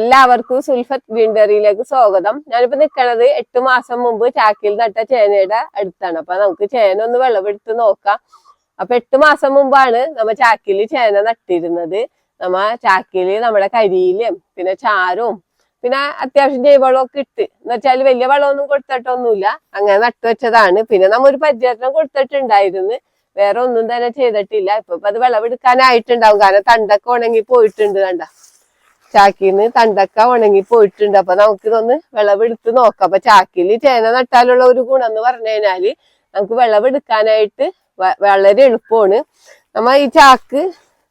എല്ലാവർക്കും സുൽഫത്ത് ഗ്രീൻഡറിയിലേക്ക് സ്വാഗതം. ഞാനിപ്പോ നിൽക്കണത് എട്ട് മാസം മുമ്പ് ചാക്കിൽ നട്ട ചേനയുടെ അടുത്താണ്. അപ്പൊ നമുക്ക് ചേന ഒന്ന് വിളവെടുത്ത് നോക്കാം. അപ്പൊ എട്ട് മാസം മുമ്പാണ് നമ്മ ചാക്കിൽ ചേന നട്ടിരുന്നത്. നമ്മ ചാക്കിൽ നമ്മുടെ കരിയിലും പിന്നെ ചാരവും പിന്നെ അത്യാവശ്യം ജൈവവളമൊക്കെ ഇട്ട്. എന്ന് വെച്ചാൽ വലിയ വളമൊന്നും കൊടുത്തിട്ടൊന്നുമില്ല. അങ്ങനെ നട്ടു വെച്ചതാണ്. പിന്നെ നമ്മ ഒരു പരിചരണം കൊടുത്തിട്ടുണ്ടായിരുന്നു. വേറെ ഒന്നും തന്നെ ചെയ്തിട്ടില്ല. ഇപ്പൊ അത് വിളവെടുക്കാനായിട്ടുണ്ടാവും. കാരണം തണ്ടൊക്കെ ഉണങ്ങി പോയിട്ടുണ്ട് കണ്ട? ചാക്കിന്ന് തണ്ടക്ക ഉണങ്ങി പോയിട്ടുണ്ട്. അപ്പൊ നമുക്കിതൊന്ന് വിളവെടുത്ത് നോക്കാം. അപ്പൊ ചാക്കിൽ ചേന നട്ടാലുള്ള ഒരു ഗുണം എന്ന് പറഞ്ഞു കഴിഞ്ഞാൽ നമുക്ക് വിളവെടുക്കാനായിട്ട് വളരെ എളുപ്പമാണ്. നമ്മ ഈ ചാക്ക്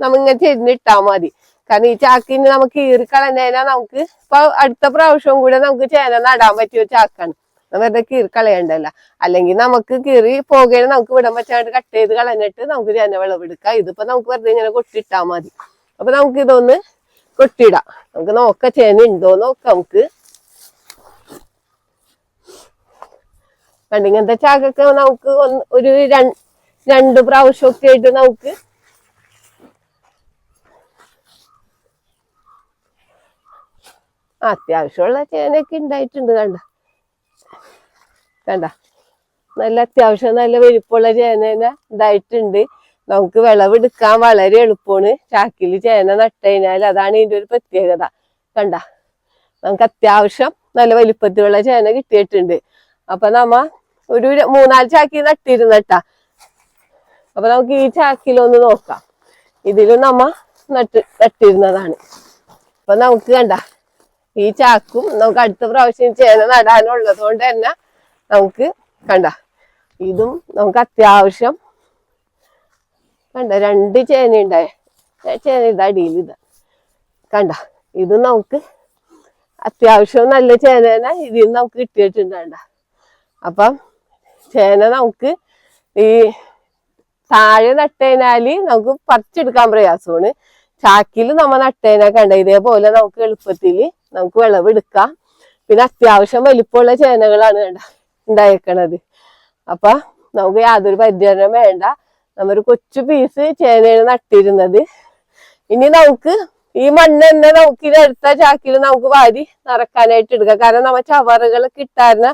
നമ്മ ഇങ്ങനെ ചെരിഞ്ഞിട്ടാ മതി. കാരണം ഈ ചാക്കിന് നമുക്ക് ഈറിക്കളഞ്ഞാൽ നമുക്ക് ഇപ്പൊ അടുത്ത പ്രാവശ്യം കൂടെ നമുക്ക് ചേന നടാൻ പറ്റിയ ചാക്കാണ്. വെറുതെ കീറി കളയണ്ടല്ല. അല്ലെങ്കിൽ നമുക്ക് കീറി പോകണ നമുക്ക് വിടാൻ പറ്റാണ്ട് കട്ട് ചെയ്ത് കളഞ്ഞിട്ട് നമുക്ക് ചേന വിളവെടുക്കാം. ഇതിപ്പോ നമുക്ക് വെറുതെ ഇങ്ങനെ കൊട്ടിട്ടാ മതി. അപ്പൊ നമുക്ക് ഇതൊന്ന് കൊട്ടിടാം. നമുക്ക് നോക്കാം ചേന ഉണ്ടോ നോക്കാം നമുക്ക്. കണ്ടിങ്ങനത്തെ ചാക്കൊക്കെ നമുക്ക് ഒന്ന് ഒരു രണ്ട് പ്രാവശ്യമൊക്കെ ആയിട്ട് നമുക്ക് അത്യാവശ്യമുള്ള ചേനയൊക്കെ ഉണ്ടായിട്ടുണ്ട് കണ്ട. കണ്ട. നല്ല അത്യാവശ്യം നല്ല വലിപ്പമുള്ള ചേന ഉണ്ടായിട്ടുണ്ട്. നമുക്ക് വിളവെടുക്കാൻ വളരെ എളുപ്പമാണ്. ചാക്കിൽ ചേന നട്ട് കഴിഞ്ഞാൽ അതാണ് ഇതിന്റെ ഒരു പ്രത്യേകത. കണ്ട? നമുക്ക് അത്യാവശ്യം നല്ല വലിപ്പത്തിലുള്ള ചേന കിട്ടിയിട്ടുണ്ട്. അപ്പൊ നമ്മ ഒരു മൂന്നാൽ ചാക്കി നട്ടിരുന്നട്ടാ അപ്പൊ നമുക്ക് ഈ ചാക്കിലൊന്ന് നോക്കാം. ഇതിലും നമ്മ നട്ട് നട്ടിരുന്നതാണ്. അപ്പൊ നമുക്ക് കണ്ട? ഈ ചാക്കും നമുക്ക് അടുത്ത പ്രാവശ്യം ചേന നടാനുള്ളത് കൊണ്ട് തന്നെ നമുക്ക് കണ്ട? ഇതും നമുക്ക് അത്യാവശ്യം കണ്ട? രണ്ട് ചേന ഉണ്ടായ. ചേന ഇതാ അടിയിൽ ഇതാ. കണ്ട? ഇത് നമുക്ക് അത്യാവശ്യം നല്ല ചേന ഇതിൽ നമുക്ക് കിട്ടിയിട്ടുണ്ട് കണ്ട? അപ്പം ചേന നമുക്ക് ഈ താഴെ നട്ടതിനാൽ നമുക്ക് പറിച്ചെടുക്കാൻ പ്രയാസമാണ്. ചാക്കിൽ നമ്മൾ നട്ടതിനാ കണ്ട? ഇതേപോലെ നമുക്ക് എളുപ്പത്തിൽ നമുക്ക് വിളവെടുക്കാം. പിന്നെ അത്യാവശ്യം വലിപ്പമുള്ള ചേനകളാണ് കണ്ട? ഉണ്ടായേക്കണത്. അപ്പം നമുക്ക് യാതൊരു പരിചരണം വേണ്ട. നമ്മൊരു കൊച്ചു പീസ് ചേനയാണ് നട്ടിരുന്നത്. ഇനി നമുക്ക് ഈ മണ്ണ് തന്നെ നമുക്ക് ഇത് അടുത്ത ചാക്കിൽ നമുക്ക് വാരി നിറക്കാനായിട്ട് എടുക്കാം. കാരണം നമ്മ ചവറുകളൊക്കെ ഇട്ടായിരുന്ന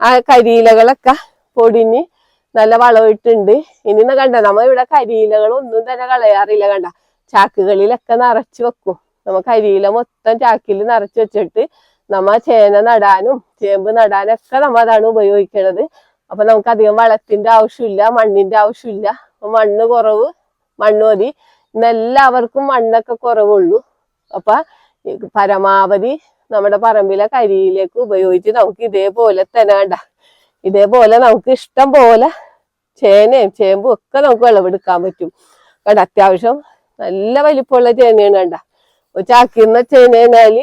ആ കരിയിലകളൊക്കെ പൊടിഞ്ഞ് നല്ല വളമിട്ടുണ്ട് ഇനി കണ്ട നമ്മ ഇവിടെ കരിയിലകൾ ഒന്നും തന്നെ കളയാറില്ല കണ്ട. ചാക്കുകളിലൊക്കെ നിറച്ച് വെക്കും. നമ്മ കരിയില മൊത്തം ചാക്കിൽ നിറച്ച് വെച്ചിട്ട് നമ്മ ചേന നടാനും ചേമ്പ് നടാനൊക്കെ നമ്മ അതാണ് ഉപയോഗിക്കണത്. അപ്പൊ നമുക്ക് അധികം വളത്തിന്റെ ആവശ്യമില്ല മണ്ണിന്റെ ആവശ്യമില്ല. മണ്ണ് കുറവ് മണ്ണ് മതി. ഇന്നെല്ലാവർക്കും മണ്ണൊക്കെ കുറവുള്ളൂ. അപ്പൊ പരമാവധി നമ്മുടെ പറമ്പിലെ കരിയിലേക്ക് ഉപയോഗിച്ച് നമുക്ക് ഇതേപോലെ തന്നെ വേണ്ട ഇതേപോലെ നമുക്ക് ഇഷ്ടം പോലെ ചേനയും ചേമ്പും ഒക്കെ നമുക്ക് വിളവെടുക്കാൻ പറ്റും. കണ്ട അത്യാവശ്യം നല്ല വലിപ്പമുള്ള ചേനയാണ് കണ്ട. ചാക്കിന്ന ചേനയാൽ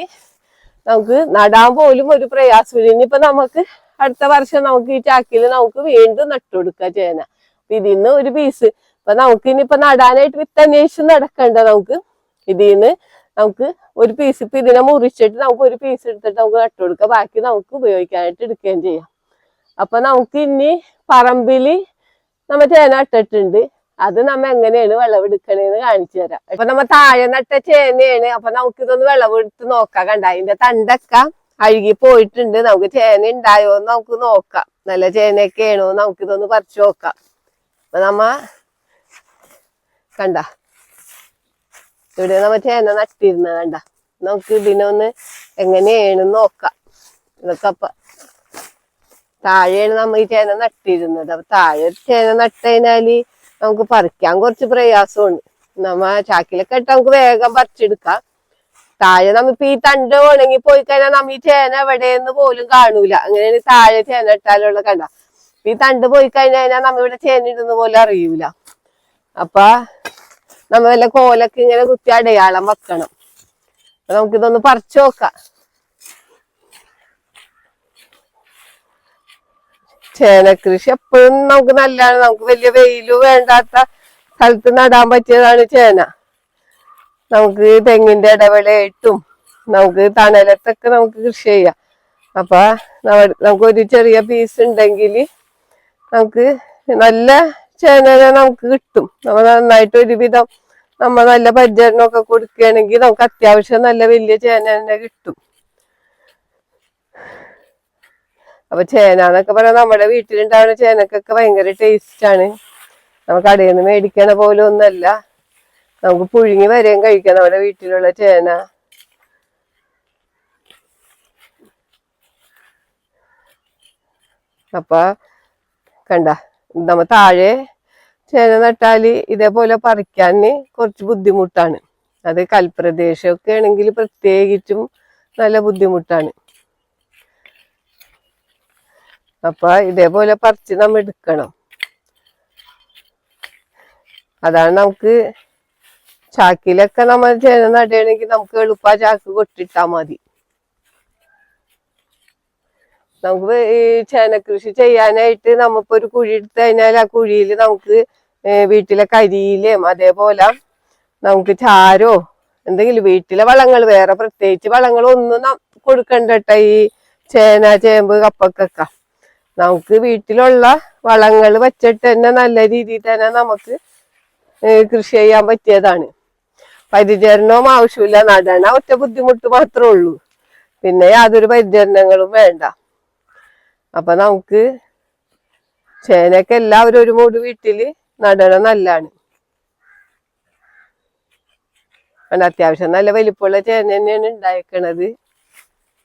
നമുക്ക് നടാൻ പോലും ഒരു പ്രയാസമില്ല. ഇനിയിപ്പോ നമുക്ക് അടുത്ത വർഷം നമുക്ക് ഈ ചാക്കിൽ നമുക്ക് വീണ്ടും നട്ടുകൊടുക്കാം ചേന. ഇതിന്ന് ഒരു പീസ് ഇപ്പൊ നമുക്ക് ഇനിയിപ്പോ നടാനായിട്ട് വിത്ത് അന്വേഷിച്ച് നടക്കണ്ട നമുക്ക്. ഇതിന്ന് നമുക്ക് ഒരു പീസ് ഇപ്പൊ ഇതിനെ മുറിച്ചിട്ട് നമുക്ക് ഒരു പീസ് എടുത്തിട്ട് നമുക്ക് നട്ടുകൊടുക്കാം ബാക്കി നമുക്ക് ഉപയോഗിക്കാനായിട്ട് എടുക്കുകയും ചെയ്യാം. അപ്പൊ നമുക്ക് ഇനി പറമ്പിൽ നമ്മ ചേന ഇട്ടിട്ടുണ്ട് അത് നമ്മ എങ്ങനെയാണ് വിളവെടുക്കണേന്ന് കാണിച്ചു തരാം. ഇപ്പൊ നമ്മ താഴെ നട്ട ചേനയാണ്. അപ്പൊ നമുക്ക് ഇതൊന്ന് വിളവെടുത്ത് നോക്കാം കണ്ട. അതിന്റെ തണ്ടൊക്കെ അഴുകി പോയിട്ടുണ്ട്. നമുക്ക് ചേന ഉണ്ടായോ നമുക്ക് നോക്കാം. നല്ല ചേനയൊക്കെ ആണോ നമുക്ക് ഇതൊന്ന് പറിച്ചു നോക്കാം. അപ്പൊ നമ്മ കണ്ട. ഇവിടെ നമ്മ ചേന നട്ടിരുന്ന കണ്ട. നമുക്ക് ഇതിനൊന്ന് എങ്ങനെയാണ് നോക്കാം. ഇതൊക്കെ അപ്പൊ താഴെയാണ് നമ്മ ഈ ചേന നട്ടിരുന്നത്. അപ്പൊ താഴെ ഒരു ചേന നട്ടതിനാല് നമുക്ക് പറിക്കാൻ കുറച്ച് പ്രയാസമാണ്. നമ്മ ചാക്കിലൊക്കെ ഇട്ട് നമുക്ക് വേഗം പറിച്ചെടുക്കാം. താഴെ നമ്മിപ്പോ ഈ തണ്ട് ഉണങ്ങി പോയി കഴിഞ്ഞാൽ നമ്മ ഈ ചേന എവിടെയെന്ന് പോലും കാണൂല. അങ്ങനെയാണ് താഴെ ചേന ഇട്ടാലുള്ള കണ്ട. ഈ തണ്ട് പോയി കഴിഞ്ഞാൽ നമ്മ ഇവിടെ ചേന ഇടുന്ന പോലെ അറിയൂല. അപ്പ നമ്മ വല്ല കോലൊക്കെ ഇങ്ങനെ കുത്തി അടയാളം വെക്കണം. നമുക്കിതൊന്ന് പറിച്ചു നോക്കാം. ചേനക്കൃഷി എപ്പോഴും നമുക്ക് നല്ലതാണ്. നമുക്ക് വലിയ വെയിലും വേണ്ടാത്ത സ്ഥലത്ത് നടാൻ പറ്റിയതാണ് ചേന. നമുക്ക് തെങ്ങിന്റെ ഇടവേളയായിട്ടും നമുക്ക് തണലത്തൊക്കെ നമുക്ക് കൃഷി ചെയ്യാം. അപ്പൊ നമുക്ക് ഒരു ചെറിയ പീസ് ഉണ്ടെങ്കിൽ നമുക്ക് നല്ല ചേനനെ നമുക്ക് കിട്ടും. നമ്മൾ നന്നായിട്ട് ഒരുവിധം നമ്മൾ നല്ല പരിചരണം ഒക്കെ കൊടുക്കുകയാണെങ്കിൽ നമുക്ക് അത്യാവശ്യം നല്ല വലിയ ചേന തന്നെ കിട്ടും. അപ്പൊ ചേന എന്നൊക്കെ പറയാൻ നമ്മുടെ വീട്ടിലുണ്ടാവുന്ന ചേനക്കൊക്കെ ഭയങ്കര ടേസ്റ്റ് ആണ്. നമുക്ക് കടയിൽ നിന്ന് മേടിക്കണ പോലെ ഒന്നല്ല. നമുക്ക് പുഴുങ്ങി വരെയും കഴിക്കാം നമ്മുടെ വീട്ടിലുള്ള ചേന. അപ്പൊ കണ്ട. നമ്മ താഴെ ചേന നട്ടാൽ ഇതേപോലെ പറിക്കാൻ കുറച്ച് ബുദ്ധിമുട്ടാണ്. അത് കൽപ്രദേശമൊക്കെ ആണെങ്കിൽ പ്രത്യേകിച്ചും നല്ല ബുദ്ധിമുട്ടാണ്. അപ്പൊ ഇതേപോലെ പറിച്ച് നമ്മ എടുക്കണം. അതാണ് നമുക്ക് ചാക്കിലൊക്കെ നമ്മൾ ചേന നടുകയാണെങ്കിൽ നമുക്ക് എളുപ്പ ചാക്ക് കൊട്ടിട്ടാ മതി. നമുക്ക് ഈ ചേന കൃഷി ചെയ്യാനായിട്ട് നമുക്കൊരു കുഴി എടുത്തു കഴിഞ്ഞാൽ ആ കുഴിയിൽ നമുക്ക് വീട്ടിലെ കരിയിലും അതേപോലെ നമുക്ക് ചാരോ എന്തെങ്കിലും വീട്ടിലെ വളങ്ങൾ വേറെ പ്രത്യേകിച്ച് വളങ്ങളൊന്നും ഒന്നും കൊടുക്കണ്ട ട്ടോ ഈ ചേന ചേമ്പ് കപ്പക്കൊക്കെ. നമുക്ക് വീട്ടിലുള്ള വളങ്ങൾ വെച്ചിട്ട് തന്നെ നല്ല രീതിയിൽ തന്നെ നമുക്ക് കൃഷി ചെയ്യാൻ പറ്റിയതാണ്. പരിചരണവും ആവശ്യമില്ല. നടണ ഒറ്റ ബുദ്ധിമുട്ട് മാത്രമേ ഉള്ളൂ. പിന്നെ യാതൊരു പരിചരണങ്ങളും വേണ്ട. അപ്പൊ നമുക്ക് ചേനയൊക്കെ എല്ലാവരും ഒരു മൂട് വീട്ടിൽ നടണം നല്ലാണ്. കാരണം അത്യാവശ്യം നല്ല വലിപ്പമുള്ള ചേന തന്നെയാണ് ഉണ്ടായിക്കണത്.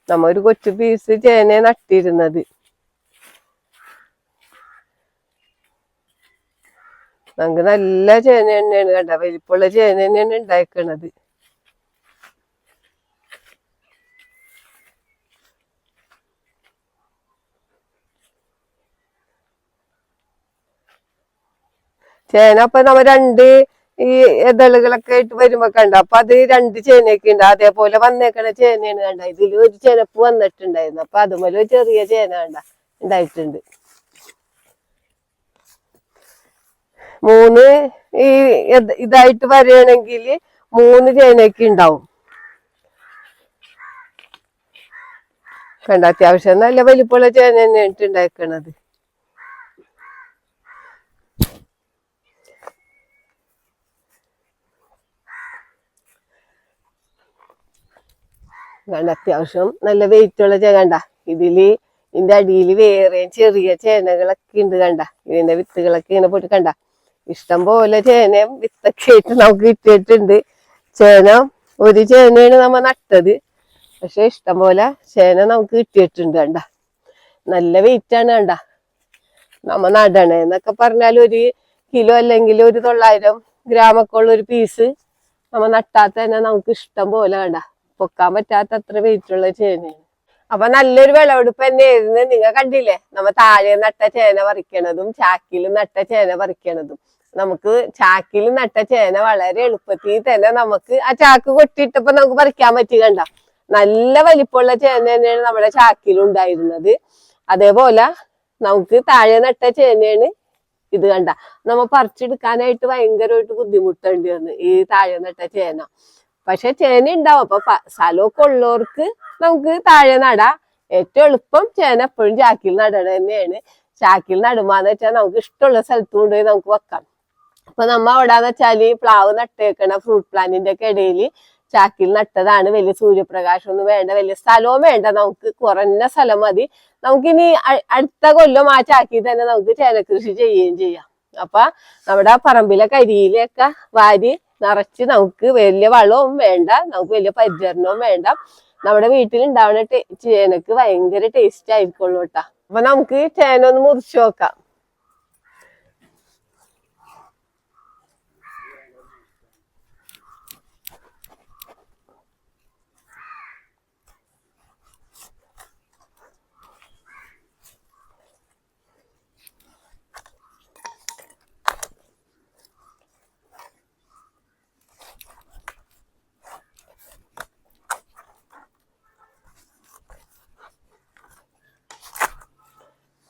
നമ്മ ഒരു കൊച്ചു പീസ് ചേന നട്ടിരുന്നത്. നമുക്ക് നല്ല ചേന തന്നെയാണ് കണ്ട? വലിപ്പമുള്ള ചേന തന്നെയാണ് ഉണ്ടായിക്കണത്. ചേന. അപ്പൊ നമ്മ രണ്ട് ഈ ഇതളുകളൊക്കെ ആയിട്ട് വരുമ്പോ കണ്ട? അപ്പൊ അത് രണ്ട് ചേനയൊക്കെ ഉണ്ട്. അതേപോലെ വന്നേക്കണ ചേനയാണ് കണ്ട? ഇതിൽ ഒരു ചേനപ്പ് വന്നിട്ടുണ്ടായിരുന്നു. അപ്പൊ അതുപോലെ ഒരു ചെറിയ ചേന കണ്ട? ഉണ്ടായിട്ടുണ്ട്. മൂന്ന് ഈ ഇത് ഇതായിട്ട് വരികയാണെങ്കിൽ മൂന്ന് ചേനയൊക്കെ ഉണ്ടാവും. കണ്ട? അത്യാവശ്യം നല്ല വലിപ്പമുള്ള ചേന തന്നെയാണ് ഉണ്ടാക്കണത് കണ്ട അത്യാവശ്യം നല്ല വെയിറ്റ് ഉള്ള ചേന കണ്ട. ഇതിൽ ഇതിന്റെ അടിയിൽ വേറെ ചെറിയ ചേനകളൊക്കെ ഉണ്ട് കണ്ട. ഇതിന്റെ വിത്തുകളൊക്കെ ഇങ്ങനെ പോയിട്ട് കണ്ട. ഇഷ്ടം പോലെ ചേനയും വിത്തൊക്കെ ആയിട്ട് നമുക്ക് കിട്ടിയിട്ടുണ്ട്. ചേന ഒരു ചേനയാണ് നമ്മ നട്ടത്. പക്ഷെ ഇഷ്ടം പോലെ ചേന നമുക്ക് കിട്ടിയിട്ടുണ്ട് കണ്ട. നല്ല വെയിറ്റാണ് കണ്ട. നമ്മ നടണേ എന്നൊക്കെ പറഞ്ഞാൽ ഒരു കിലോ അല്ലെങ്കിൽ ഒരു തൊള്ളായിരം ഗ്രാമൊക്കെ ഉള്ള ഒരു പീസ് നമ്മ നട്ടാത്ത തന്നെ നമുക്ക് ഇഷ്ടം പോലെ കണ്ട. പൊക്കാൻ പറ്റാത്ത അത്ര വെയിറ്റ് ഉള്ള ചേനയാണ്. അപ്പൊ നല്ലൊരു വിളവെടുപ്പ് തന്നെയായിരുന്നു. നിങ്ങൾ കണ്ടില്ലേ? നമ്മ താഴെ നട്ട ചേന പറിക്കണതും ചാക്കിൽ നട്ട ചേന പറിക്കണതും. നമുക്ക് ചാക്കിൽ നട്ട ചേന വളരെ എളുപ്പത്തിൽ തന്നെ നമുക്ക് ആ ചാക്ക് കൊട്ടിയിട്ടപ്പോ നമുക്ക് പറിക്കാൻ പറ്റി കണ്ട. നല്ല വലിപ്പമുള്ള ചേന തന്നെയാണ് നമ്മുടെ ചാക്കിൽ ഉണ്ടായിരുന്നത്. അതേപോലെ നമുക്ക് താഴെ നട്ട ചേനയാണ് ഇത് കണ്ട. നമ്മ പറിച്ചെടുക്കാനായിട്ട് ഭയങ്കരമായിട്ട് ബുദ്ധിമുട്ടുണ്ട് വന്നു ഈ താഴെ നട്ട ചേന. പക്ഷെ ചേന ഉണ്ടാവും. അപ്പൊ സ്ഥലമൊക്കെ ഉള്ളവർക്ക് നമുക്ക് താഴെ നടാ. ഏറ്റവും എളുപ്പം ചേന എപ്പോഴും ചാക്കിൽ നടണ തന്നെയാണ്. ചാക്കിൽ നടുമ്പോന്ന് വെച്ചാൽ നമുക്ക് ഇഷ്ടമുള്ള സ്ഥലത്ത് കൊണ്ടുപോയി നമുക്ക് വെക്കാം. അപ്പൊ നമ്മ അവിടെന്ന് വെച്ചാൽ പ്ലാവ് നട്ടേക്കണ ഫ്രൂട്ട് പ്ലാന്റിന്റെ ഒക്കെ ഇടയിൽ ചാക്കിൽ നട്ടതാണ് വലിയ സൂര്യപ്രകാശം ഒന്നും വേണ്ട. വലിയ സ്ഥലവും വേണ്ട. നമുക്ക് കുറഞ്ഞ സ്ഥലം മതി. നമുക്കിനി അടുത്ത കൊല്ലം ആ ചാക്കിൽ തന്നെ നമുക്ക് ചേനക്കൃഷി ചെയ്യുകയും ചെയ്യാം. അപ്പൊ നമ്മുടെ പറമ്പിലെ കരിയിലൊക്കെ വാരി നിറച്ച് നമുക്ക് വലിയ വളവും വേണ്ട നമുക്ക് വലിയ പരിചരണവും വേണ്ട. നമ്മുടെ വീട്ടിൽ ഉണ്ടാവുന്ന ചേനക്ക് ഭയങ്കര ടേസ്റ്റ് ആയിരിക്കുള്ളൂ കേട്ടാ അപ്പൊ നമുക്ക് ചേന ഒന്ന് മുറിച്ചു നോക്കാം.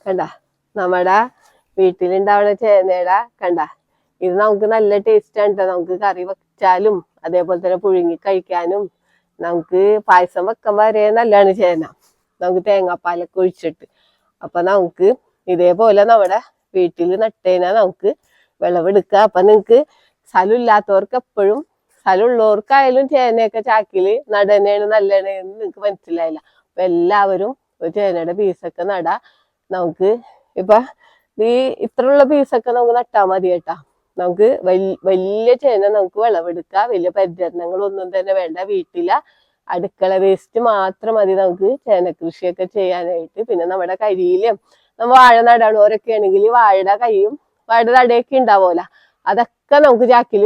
കണ്ട നമ്മുടെ വീട്ടിലുണ്ടാവുന്ന ചേനയുടെ കണ്ട. ഇത് നമുക്ക് നല്ല ടേസ്റ്റ് ആണ്. നമുക്ക് കറി വെച്ചാലും അതേപോലെ തന്നെ പുഴുങ്ങി കഴിക്കാനും നമുക്ക് പായസം വെക്കാൻ വരെ നല്ലതാണ് ചേന. നമുക്ക് തേങ്ങാപ്പാലൊക്കെ ഒഴിച്ചിട്ട്. അപ്പൊ നമുക്ക് ഇതേപോലെ നമ്മുടെ വീട്ടിൽ നട്ടുകഴിഞ്ഞാൽ നമുക്ക് വിളവെടുക്കുക അപ്പൊ നിങ്ങക്ക് സ്ഥലം ഇല്ലാത്തവർക്ക് എപ്പോഴും സ്ഥലം ഉള്ളവർക്കായാലും ചേനയൊക്കെ ചാക്കിൽ നടനെയാണ് നല്ലതാണ് നിങ്ങക്ക് മനസ്സിലായില്ല. അപ്പൊ എല്ലാവരും ഒരു ചേനയുടെ പീസൊക്കെ നടാ. നമുക്ക് ഇപ്പൊ ഈ ഇത്രയുള്ള പീസൊക്കെ നമുക്ക് നട്ടാൽ മതി കേട്ടാ. നമുക്ക് വലിയ ചേന നമുക്ക് വിളവെടുക്കാം. വലിയ പരിചരണങ്ങളൊന്നും തന്നെ വേണ്ട. വീട്ടില അടുക്കള വേസ്റ്റ് മാത്രം മതി നമുക്ക് ചേന കൃഷിയൊക്കെ ചെയ്യാനായിട്ട്. പിന്നെ നമ്മുടെ കരിയിലും നമ്മ വാഴ നടാണോരൊക്കെ ആണെങ്കിൽ വാഴയുടെ കൈയും വാഴയുടെ തടയൊക്കെ ഉണ്ടാവുമല്ലോ. അതൊക്കെ നമുക്ക് ചാക്കിൽ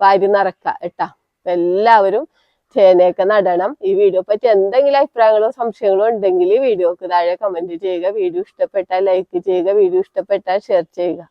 വാരി നിറക്കാം കേട്ടാ. എല്ലാവരും ചേനയൊക്കെ നടണം. ഈ വീഡിയോ പറ്റി എന്തെങ്കിലും അഭിപ്രായങ്ങളോ സംശയങ്ങളോ ഉണ്ടെങ്കിൽ വീഡിയോക്ക് താഴെ കമന്റ് ചെയ്യുക. വീഡിയോ ഇഷ്ടപ്പെട്ടാൽ ലൈക്ക് ചെയ്യുക. വീഡിയോ ഇഷ്ടപ്പെട്ടാൽ ഷെയർ ചെയ്യുക.